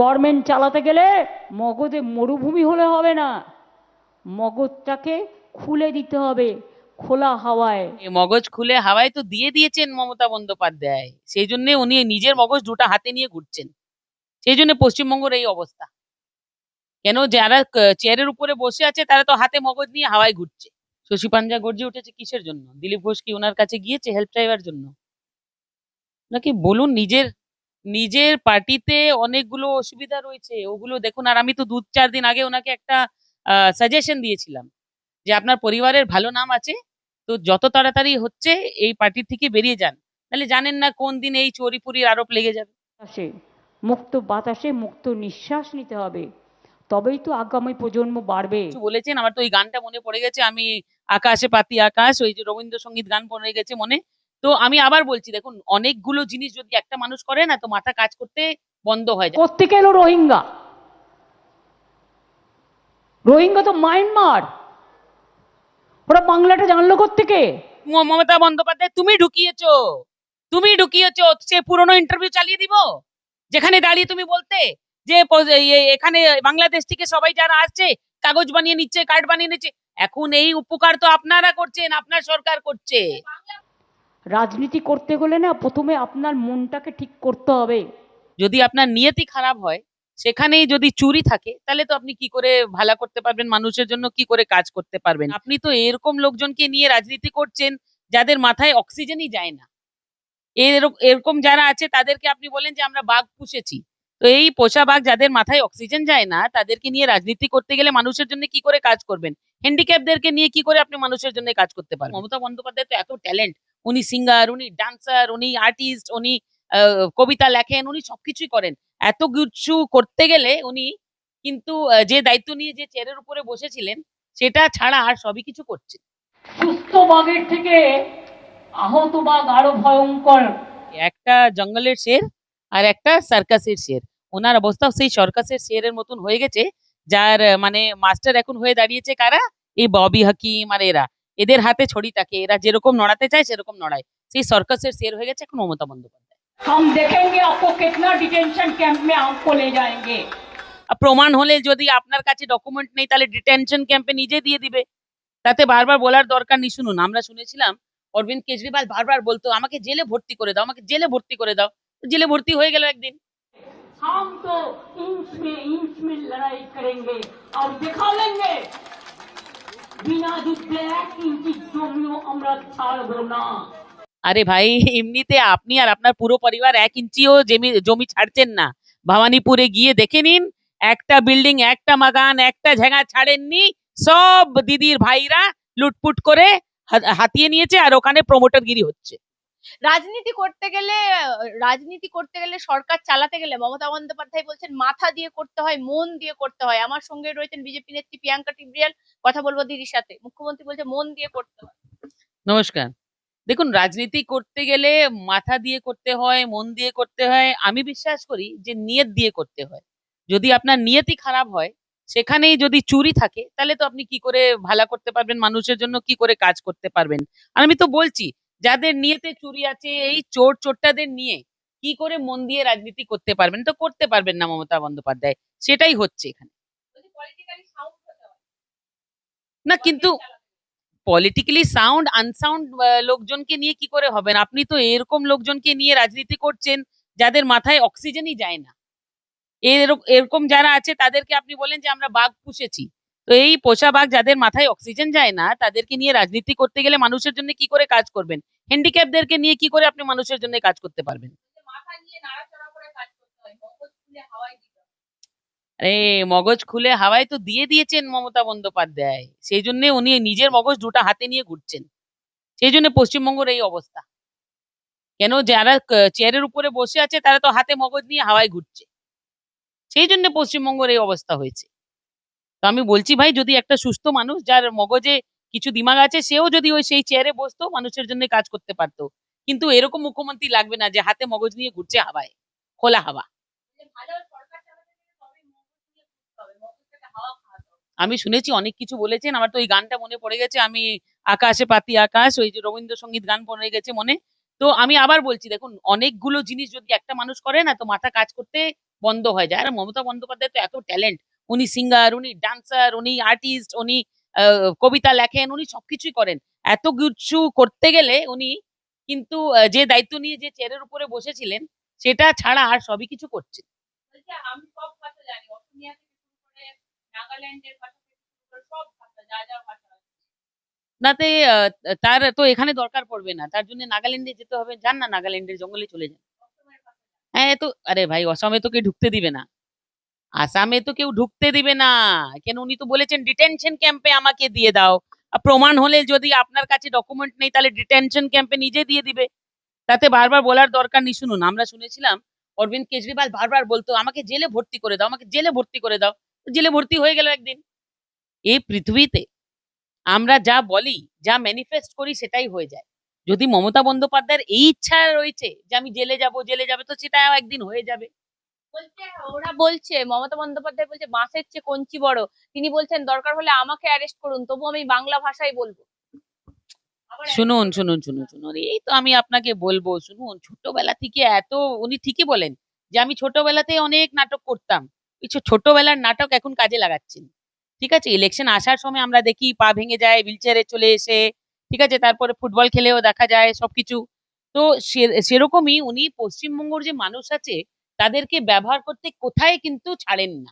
Government চালাতে গেলে মগধে মরুভূমি হলে হবে না। মগজটাকে খুলে দিতে হবে, খোলা হাওয়ায়। মগজ খুলে হাওয়ায় তো দিয়ে দিয়েছেন মমতা বন্দ্যোপাধ্যায়। সেই জন্য উনি নিজের মগজ দুটো হাতে নিয়ে ঘুরছেন। সেই জন্য পশ্চিমবঙ্গের এই অবস্থা। কেন যারা চেয়ারের উপরে বসে আছে, তারা তো হাতে মগজ নিয়ে হাওয়ায় ঘুরছে। শশী পাঞ্জা গর্জে উঠেছে, কিসের জন্য? দিলীপ ঘোষ কি ওনার কাছে গিয়েছে হেল্প চাইবার জন্য? নাকি বলুন নিজের নিজের পার্টিতে অনেকগুলো অসুবিধা রয়েছে ওগুলো দেখুন আর আমি তো দু চার দিন আগে ওনাকে একটা সাজেশন দিয়েছিলাম যে আপনার পরিবারের ভালো নাম আছে তো যত তাড়াতাড়ি হচ্ছে এই পার্টি থেকে বেরিয়ে যান। তাহলে জানেন না কোন দিন এই চোরি পুরির আরোপ লেগে যাবে। মুক্ত বাতাসে মুক্ত নিঃশ্বাস নিতে হবে তবেই তো আগামী প্রজন্ম বাড়বে। বলেছেন আমার তো ওই গানটা মনে পড়ে গেছে আমি আকাশে পাতি আকাশ ওই যে রবীন্দ্রসঙ্গীত গান পড়ে গেছে মনে তো আমি আবার বলছি দেখুন অনেকগুলো জিনিস যদি একটা মানুষ করে না তো মাথা কাজ করতে বন্ধ হয়ে যায়। কোত্থেকে এলো রোহিঙ্গা? রোহিঙ্গা তো মায়ানমার। ওরা বাংলাটা জানলো কোত্থেকে? ম- মমতা বন্দ্যোপাধ্যায় তুমি ঢুকিয়েছো। তুমি ঢুকিয়েছো সে পুরনো ইন্টারভিউ চালিয়ে দিব। যেখানে দাঁড়িয়ে তুমি বলতে যে এখানে বাংলাদেশ থেকে সবাই যারা আসছে কাগজ বানিয়ে নিচ্ছে কার্ড বানিয়ে নিচ্ছে এখন এই উপকার তো আপনারা করছেন আপনার সরকার করছে। রাজনীতি করতে গেলে না প্রথমে আপনার মনটাকে ঠিক করতে হবে। যদি আপনার নিয়তি খারাপ হয় সেখানেই যদি চুরি থাকে তাহলে তো আপনি কি করে ভালো করতে পারবেন মানুষের জন্য কি করে কাজ করতে পারবেন? আপনি তো এরকম লোকজনকে নিয়ে রাজনীতি করছেন যাদের মাথায় অক্সিজেনই যায় না। এরকম যারা আছে তাদেরকে আপনি বলেন যে আমরা বাঘ পুষেছি। তো এই পোষা বাঘ যাদের মাথায় অক্সিজেন যায় না তাদেরকে নিয়ে রাজনীতি করতে গেলে মানুষের জন্য কি করে কাজ করবেন? হ্যান্ডিক্যাপদেরকে নিয়ে কি করে আপনি মানুষের জন্য কাজ করতে পারবেন? মমতা বন্দ্যোপাধ্যায় তো এত ট্যালেন্ট উনি সিঙ্গার উনি ডান্সার উনি আর্টিস্ট উনি কবিতা লেখেন উনি সবকিছুই করেন। এত কিছু করতে গেলে উনি কিন্তু যে দায়িত্ব নিয়ে যে চেয়ারের উপরে বসেছিলেন সেটা ছাড়া আর সবই কিছু করছেন সুস্থ বাঘের থেকে আহত বাঘ আরও ভয়ঙ্কর। একটা জঙ্গলের শের আর একটা সার্কাসের শের। ওনার অবস্থা সেই সার্কাসের শেরের মতন হয়ে গেছে যার মানে মাস্টার এখন হয়ে দাঁড়িয়েছে কারা? এই ববি হাকিম আর এরা। এদের হাতে ছড়ি থাকে এরা যেরকম নড়াতে চায় সেরকম নড়ায় সেই সার্কাসের শের হয়ে গেছে এখন মমতা বন্দ্যোপাধ্যায় हम देखेंगे आपको कितना डिटेंशन कैंप में आपको ले जाएंगे আর প্রমাণ হলে যদি আপনার কাছে ডকুমেন্ট নেই তাহলে ডিটেনশন ক্যাম্পে নিজে দিয়ে দিবে তাতে বারবার বলার দরকার নেই শুনুন আমরা শুনেছিলাম অরবিন্দ কেজরিওয়াল বারবার বলতো আমাকে জেলে ভর্তি করে দাও আমাকে জেলে ভর্তি করে দাও তো জেলে ভর্তি হয়ে গেল একদিন हम तो इंच में इंच में लड़ाई करेंगे और दिखा लेंगे বিনা যুদ্ধে জমিও আমরা ছাড়ব না। আরে ভাই, এমনিতে আপনি আর আপনার পুরো পরিবার এক ইঞ্চিও জমি জমি ছাড়ছেন না। ভবানীপুরে গিয়ে দেখে নিন, একটা বিল্ডিং, একটা মাগান একটা ঝেঙা ছাড়েননি, সব দিদির ভাইরা লুটপুট করে হাতিয়ে নিয়েছে আর ওখানে প্রমোটারগিরি হচ্ছে। রাজনীতি করতে গেলে, রাজনীতি করতে গেলে সরকার চালাতে গেলে মমতা বন্দ্যোপাধ্যায় বলছেন, মাথা দিয়ে করতে হয়, মন দিয়ে করতে হয়। আমার সঙ্গে রয়েছেন বিজেপি নেত্রী প্রিয়াঙ্কা টিবরিয়াল, কথা বলব দিদির সাথে। মুখ্যমন্ত্রী বলছে, মন দিয়ে করতে হয়। নমস্কার। দেখুন, রাজনীতি করতে গেলে মাথা দিয়ে করতে হয়, মন দিয়ে করতে হয়। আমি বিশ্বাস করি যে নিয়ত দিয়ে করতে হয়। যদি আপনার নিয়তি খারাপ হয়, সেখানেই যদি চুরি থাকে, তাহলে তো আপনি কি করে ভালো করতে পারবেন? মানুষের জন্য কি করে কাজ করতে পারবেন? আর আমি তো বলছি যাদের নিয়তে চুরি আছে, এই চোর চোরটাদের নিয়ে কি করে মন দিয়ে রাজনীতি করতে পারবেন? তো করতে পারবেন না মমতা বন্দ্যোপাধ্যায়। সেটাই হচ্ছে এখানে। না, কিন্তু পলিটিক্যালি সাউন্ড আনসাউন্ড লোকজনকে নিয়ে কি করে হবেন? আপনি তো এরকম লোকজনকে নিয়ে রাজনীতি করছেন, যাদের মাথায় অক্সিজেনই যায় না। এরক- এরকম যারা আছে, তাদেরকে আপনি বলেন যে আমরা বাঘ পুষেছি। এই পোষা বাঘ যাদের মাথায় অক্সিজেন যায় না, তাদেরকে নিয়ে রাজনীতি করতে গেলে মানুষের জন্য কি করে কাজ করবেন? হ্যান্ডিক্যাপদেরকে নিয়ে কি করে আপনি মানুষের জন্য কাজ করতে পারবেন? আরে, মগজ খুলে হাওয়ায় তো দিয়ে দিয়েছেন মমতা বন্দ্যোপাধ্যায়। সেই জন্য উনি নিজের মগজ দুটা হাতে নিয়ে ঘুরছেন। সেই জন্য পশ্চিমবঙ্গের এই অবস্থা। কেন যারা চেয়ারের উপরে বসে আছে, তারা তো হাতে মগজ নিয়ে হাওয়ায় ঘুরছে। সেই জন্য পশ্চিমবঙ্গের এই অবস্থা হয়েছে। তো আমি বলছি, ভাই, যদি একটা সুস্থ মানুষ যার মগজে কিছু দিমাগ আছে, সেও যদি ওই সেই চেয়ারে বসতো, মানুষের জন্য কাজ করতে পারতো। কিন্তু এরকম মুখ্যমন্ত্রী লাগবে না যে হাতে মগজ নিয়ে ঘুরছে হাওয়ায়, খোলা হাওয়া। আমি শুনেছি, অনেক কিছু বলেছেন। আমার তো ওই গানটা মনে পড়ে গেছে। আমি আকাশে পাতি আকাশ, ওই যে রবীন্দ্রসঙ্গীত গান পড়ে গেছে মনে। তো আমি আবার বলছি, দেখুন, অনেকগুলো জিনিস যদি একটা মানুষ করে না, তো মাথা কাজ করতে বন্ধ হয়ে যায়। আর মমতা বন্দ্যোপাধ্যায় তো এত ট্যালেন্ট উনি সিঙ্গার উনি ডান্সার উনি আর্টিস্ট উনি কবিতা লেখেন উনি সবকিছুই করেন। এত কিছু করতে গেলে উনি কিন্তু যে দায়িত্ব নিয়ে যে চেয়ারের উপরে বসেছিলেন সেটা ছাড়া আর সবই কিছু করছে আমি সব ভাষা জানি। অসমীয়া থেকে নাগাল্যান্ডের ভাষা থেকে শুরু করে সব ভাষা যা যা ভাষা নাতে তার তো এখানে দরকার পড়বে না। তার জন্য নাগাল্যান্ডে যেতে হবে। যান না নাগাল্যান্ডের জঙ্গলে চলে যান। হ্যাঁ তো আরে ভাই অসমে তো কেউ ঢুকতে দিবে না। আসামে তো কেউ ঢুকতে দিবে না। কেন উনি তো বলেছেন ডিটেনশন ক্যাম্পে আমাকে দিয়ে দাও। প্রমাণ হলে যদি আপনার কাছে ডকুমেন্ট নেই, তাহলে ডিটেনশন ক্যাম্পে নিজে দিয়ে দিবে। তাতে বারবার বলার দরকার নেই। শুনুন, আমরা শুনেছিলাম, অরবিন্দ কেজরিওয়াল বারবার বলতো, আমাকে জেলে ভর্তি করে দাও, আমাকে জেলে ভর্তি করে দাও। জেলে ভর্তি হয়ে গেল একদিন। এই পৃথিবীতে আমরা যা বলি, যা ম্যানিফেস্ট করি, সেটাই হয়ে যায়। যদি মমতা বন্দ্যোপাধ্যায়ের এই ইচ্ছা রয়েছে যে আমি জেলে যাব, জেলে যাবে, তো সেটা একদিন হয়ে যাবে। ওরা বলছে, মমতা বন্দ্যোপাধ্যায় বলছে, বাঁশের চেয়ে কঞ্চি বড়। তিনি বলছেন, দরকার হলে আমাকে অ্যারেস্ট করুন তবু আমি বাংলা ভাষায় বলব। শুনুন শুনুন শুনুন শুনুন, এই তো আমি আপনাকে বলব, শুনুন, ছোটবেলা থেকে এত, উনি ঠিকই বলেন যে আমি ছোটবেলাতে অনেক নাটক করতাম। কিছু ছোটবেলার নাটক এখন কাজে লাগাচ্ছেন। ঠিক আছে? ইলেকশন আসার সময় আমরা দেখি, পা ভেঙে যায় হুইল চেয়ারে চলে এসে, ঠিক আছে? তারপরে ফুটবল খেলেও দেখা যায়, সবকিছু। তো সেরকমই উনি পশ্চিমবঙ্গর যে মানুষ আছে তাদেরকে ব্যবহার করতে কোথায় কিন্তু ছাড়েন না।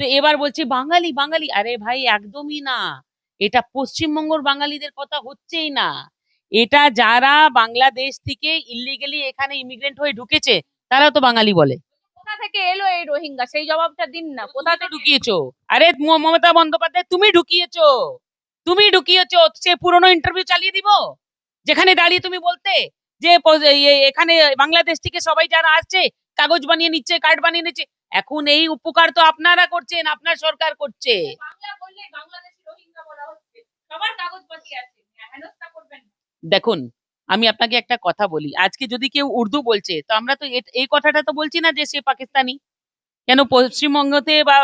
তো এবার বলছি বাঙালি বাঙালি আরে ভাই একদমই না। এটা পশ্চিমবঙ্গের বাঙালিদের কথা হচ্ছেই না। এটা যারা বাংলাদেশ থেকে ইলিগালি এখানে ইমিগ্রেন্ট হয়ে ঢুকেছে তারা তো বাঙালি বলে। কোথা থেকে এলো এই রোহিঙ্গা? সেই জবাবটা দিন না। কোথা থেকে? ঢুকিয়েছো। আরে মমতা বন্দ্যোপাধ্যায় তুমি ঢুকিয়েছো। তুমি ঢুকিয়েছো সে পুরনো ইন্টারভিউ চালিয়ে দিব। যেখানে দাঁড়িয়ে তুমি বলতে যে এখানে বাংলাদেশ থেকে সবাই যারা আসছে কাগজ বানিয়ে নিচ্ছে কার্ড বানিয়ে নিচ্ছে। এখন এই উপকার তো আপনারা করছেন আপনার সরকার করছে। দেখুন আমি আপনাকে একটা কথা বলি আজকে যদি কেউ উর্দু বলছে তো আমরা তো এই কথাটা তো বলছি না যে সে পাকিস্তানি। কেন পশ্চিমবঙ্গতে বা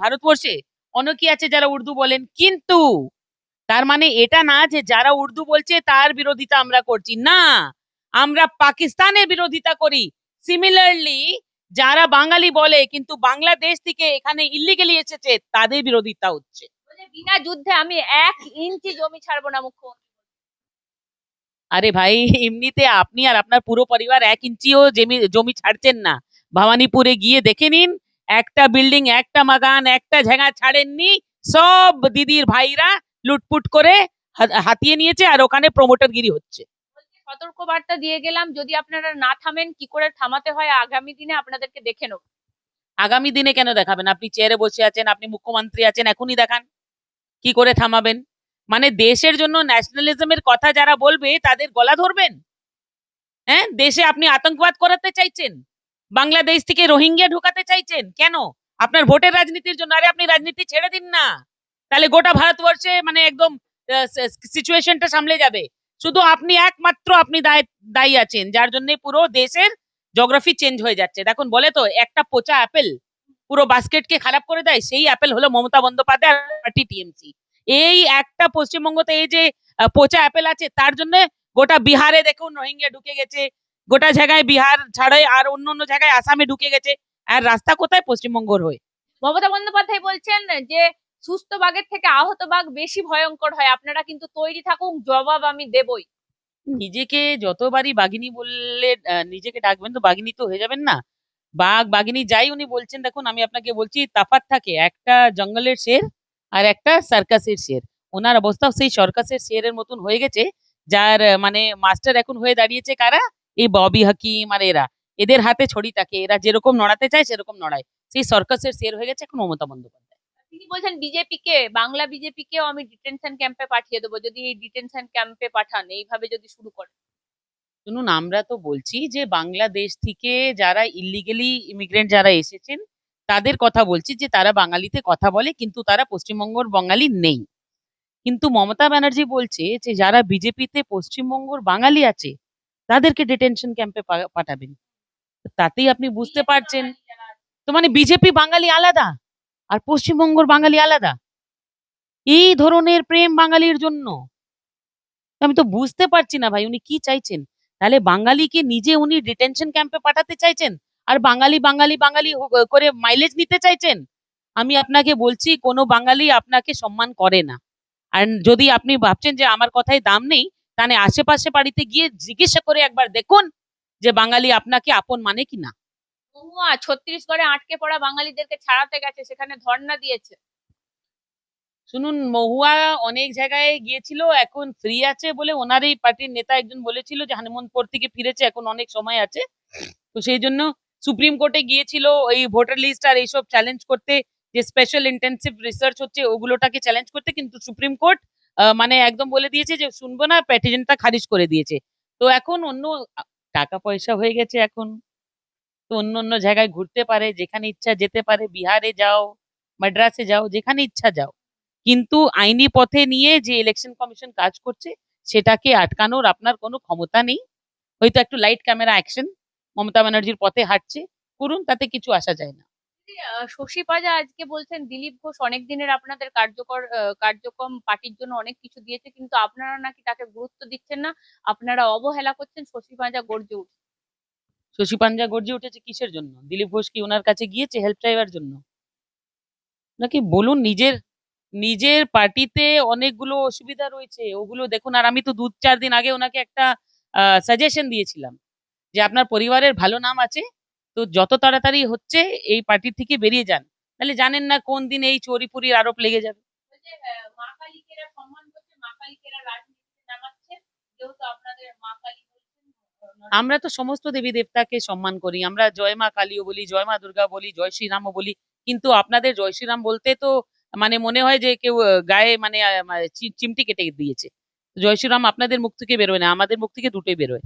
ভারতবর্ষে অনেকে আছে যারা উর্দু বলেন কিন্তু তার মানে এটা না যে যারা উর্দু বলছে তার বিরোধিতা আমরা করছি। না আমরা পাকিস্তানের বিরোধিতা করি। সিমিলারলি যারা বাঙালি বলে কিন্তু বাংলাদেশ থেকে এখানে ইলিগেলি এসেছে তাদের বিরোধিতা হচ্ছে। বিনা যুদ্ধে আমি এক ইঞ্চি জমি ছাড়বো না মুখ্যমন্ত্রী। আরে ভাই এমনিতে আপনি আর আপনার পুরো পরিবার এক ইঞ্চিও জমি জমি ছাড়ছেন না। ভবানীপুরে গিয়ে দেখে নিন একটা বিল্ডিং একটা মাগান একটা ঝেঙা ছাড়েননি সব দিদির ভাইরা লুটপুট করে হাতিয়ে নিয়েছে আর ওখানে প্রমোটারগিরি হচ্ছে। সতর্ক বার্তা দিয়ে গেলাম। যদি আপনারা না থামেন, কি করে থামাতে হয় আগামী দিনে আপনাদেরকে দেখে নেব। আগামী দিনে কেন দেখাবেন? আপনি চেয়ারে বসে আছেন, আপনি মুখ্যমন্ত্রী আছেন, এখনই দেখান। কি করে থামাবেন? মানে দেশের জন্য ন্যাশনালিজমের কথা যারা বলবে, তাদের গলা ধরবেন? হ্যাঁ? দেশে আপনি আতঙ্কবাদ করাতে চাইছেন? বাংলাদেশ থেকে রোহিঙ্গা ঢুকাতে চাইছেন? কেন? আপনার ভোটের রাজনীতির জন্য। আরে আপনি রাজনীতি ছেড়ে দিন না। তাহলে গোটা ভারতবর্ষে মানে একদম সিচুয়েশনটা সামলে যাবে। শুধু আপনি একমাত্র আপনি দায় আছেন, যার জন্য পুরো দেশের জিওগ্রাফি চেঞ্জ হয়ে যাচ্ছে। দেখুন, বলে তো, একটা পচা অ্যাপেল পুরো বাস্কেটকে খারাপ করে দেয়, সেই অ্যাপেল হলো মমতা বন্দ্যোপাধ্যায় আর পার্টি টিএমসি এই একটা পশ্চিমবঙ্গতে এই যে পচা অ্যাপেল আছে, তার জন্য গোটা বিহারে দেখুন, রোহিঙ্গা ঢুকে গেছে। গোটা জায়গায় বিহার ছাড়াই আর অন্য অন্য জায়গায় আসামে ঢুকে গেছে। আর রাস্তা কোথায়? পশ্চিমবঙ্গর হয়ে। মমতা বন্দ্যোপাধ্যায় বলছেন যে সুস্থ বাঘের থেকে আহত বাঘ বেশি ভয়ঙ্কর হয়। আপনারা কিন্তু তৈরি থাকুন, জবাব আমি দেবই। নিজেকে যতবারই বাঘিনী বললে নিজেকে ডাকবেন তো বাঘিনী তো হয়ে যাবেন না? বাঘ, বাঘিনী যাই উনি বলছেন, দেখুন আমি আপনাকে বলছি, তাফাত থাকে। একটা জঙ্গলের শের আর একটা সার্কাসের শের। ওনার অবস্থাও সেই সার্কাসের শেরের মতন হয়ে গেছে, যার মানে মাস্টার এখন হয়ে দাঁড়িয়েছে কারা? এই ববি হাকিম আর এরা। এদের হাতে ছড়ি থাকে। এরা যেরকম নড়াতে চায়, সেরকম নড়ায়। সেই সার্কাসের শের হয়ে গেছে এখন মমতা বন্দ্যোপাধ্যায়। তিনি বলছেন বিজেপি কে বাংলা বিজেপি কেও আমি ডিটেনশন ক্যাম্পে পাঠিয়ে দেবো যদি এই ডিটেনশন ক্যাম্পে পাঠান এইভাবে যদি শুরু করেন। শুনুন আমরা তো বলছি যে বাংলাদেশ থেকে যারা ইলিগেলি ইমিগ্রেন্ট যারা এসেছেন তাদের কথা বলছি যে তারা বাঙালিতে কথা বলে কিন্তু তারা পশ্চিমবঙ্গর বাঙালি নেই। কিন্তু মমতা ব্যানার্জি বলছে যে যারা বিজেপিতে পশ্চিমবঙ্গর বাঙালি আছে তাদেরকে ডিটেনশন ক্যাম্পে পাঠাবেন। তাতেই আপনি বুঝতে পারছেন। তো মানে বিজেপি বাঙালি আলাদা। আর পশ্চিমবঙ্গর বাঙালি আলাদা। এই ধরনের প্রেম বাঙালির জন্য। আমি তো বুঝতে পারছি না ভাই, উনি কি চাইছেন? তাহলে বাঙালিকে নিজে উনি ডিটেনশন ক্যাম্পে পাঠাতে চাইছেন? আর বাঙালি বাঙালি বাঙালি করে মাইলেজ নিতে চাইছেন? আমি আপনাকে বলছি, কোনো বাঙালি আপনাকে সম্মান করে না। আর যদি আপনি ভাবছেন যে আমার কথায় দাম নেই, তাহলে আশেপাশে বাড়িতে গিয়ে জিজ্ঞাসা করে একবার দেখুন যে বাঙালি আপনাকে আপন মানে কি না মহুয়া ছত্তিশগড়ে আটকে পড়া বাঙালিদেরকে ছাড়াতে গেছে, সেখানে ধর্ণা দিয়েছে। শুনুন, মহুয়া অনেক জায়গায় গিয়েছিল, এখন ফ্রি আছে বলে ওনারই পার্টির নেতা একজন বলেছিল যে হানুমন্তপুর থেকে ফিরেছে, এখন অনেক সময় আছে। তো সেই জন্য সুপ্রিম কোর্টে গিয়েছিল এই ভোটার লিস্ট আর এইসব চ্যালেঞ্জ করতে, যে স্পেশাল ইন্টেন্সিভ রিসার্চ হচ্ছে, ওগুলোটাকে চ্যালেঞ্জ করতে, কিন্তু সুপ্রিম কোর্ট মানে একদম বলে দিয়েছে যে, শুনব না প্যাটিজেনটা খারিজ করে দিয়েছে। তো এখন অন্য, টাকা পয়সা হয়ে গেছে এখন। অন্য অন্য জায়গায় ঘুরতে পারে, যেখানে ইচ্ছা যেতে পারে, বিহারে যাও, মাদ্রাসে যাও, যেখানে ইচ্ছা যাও। কিন্তু আইনি পথে নিয়ে যে ইলেকশন কমিশন কাজ করছে, সেটাকে আটকানোর আপনার কোনো ক্ষমতা নেই। হয়তো একটু লাইট ক্যামেরা অ্যাকশন মমতা ব্যানার্জির পথে হাঁটছে, করুন, তাতে কিছু আসা যায় না। শশী পাজা আজকে বলছেন, দিলীপ ঘোষ অনেক দিনের আপনাদের কার্যকর কার্যক্রম পার্টির জন্য অনেক কিছু দিয়েছে, কিন্তু আপনারা নাকি তাকে গুরুত্ব দিচ্ছেন না, আপনারা অবহেলা করছেন, শশী পাজা গর্জে উঠছে। শশী পাঞ্জা গর্জে উঠেছে, কিসের জন্য? দিলীপ ঘোষ কি ওনার কাছে গিয়েছে হেল্প চাইবার জন্য? নাকি বলুন নিজের নিজের পার্টিতে অনেকগুলো অসুবিধা রয়েছে, ওগুলো দেখুন। আর আমি তো দু চার দিন আগে ওনাকে একটা সাজেশন দিয়েছিলাম যে আপনার পরিবারের ভালো নাম আছে, তো যত তাড়াতাড়ি হচ্ছে এই পার্টি থেকে বেরিয়ে যান। তাহলে জানেন না কোন দিন এই চোরিপুরির আরোপ লেগে যাবে। মা কালীকেরা সম্মান করছে, মা কালীকেরা রাজনীতিতে নামাচ্ছে যেহেতু আপনাদের মা কালী আমরা তো সমস্ত দেবী দেবতাকে সম্মান করি। আমরা জয় মা কালীও বলি জয় মা দুর্গা বলি জয় শ্রীরামও বলি। কিন্তু আপনাদের জয় শ্রীরাম বলতে তো মানে মনে হয় যে কেউ গায়ে মানে আহ, মা- চিমটি কেটে দিয়েছে। জয় শ্রীরাম আপনাদের মুখ থেকে বেরোয় না আমাদের মুখ থেকে দুটোই বেরোয়।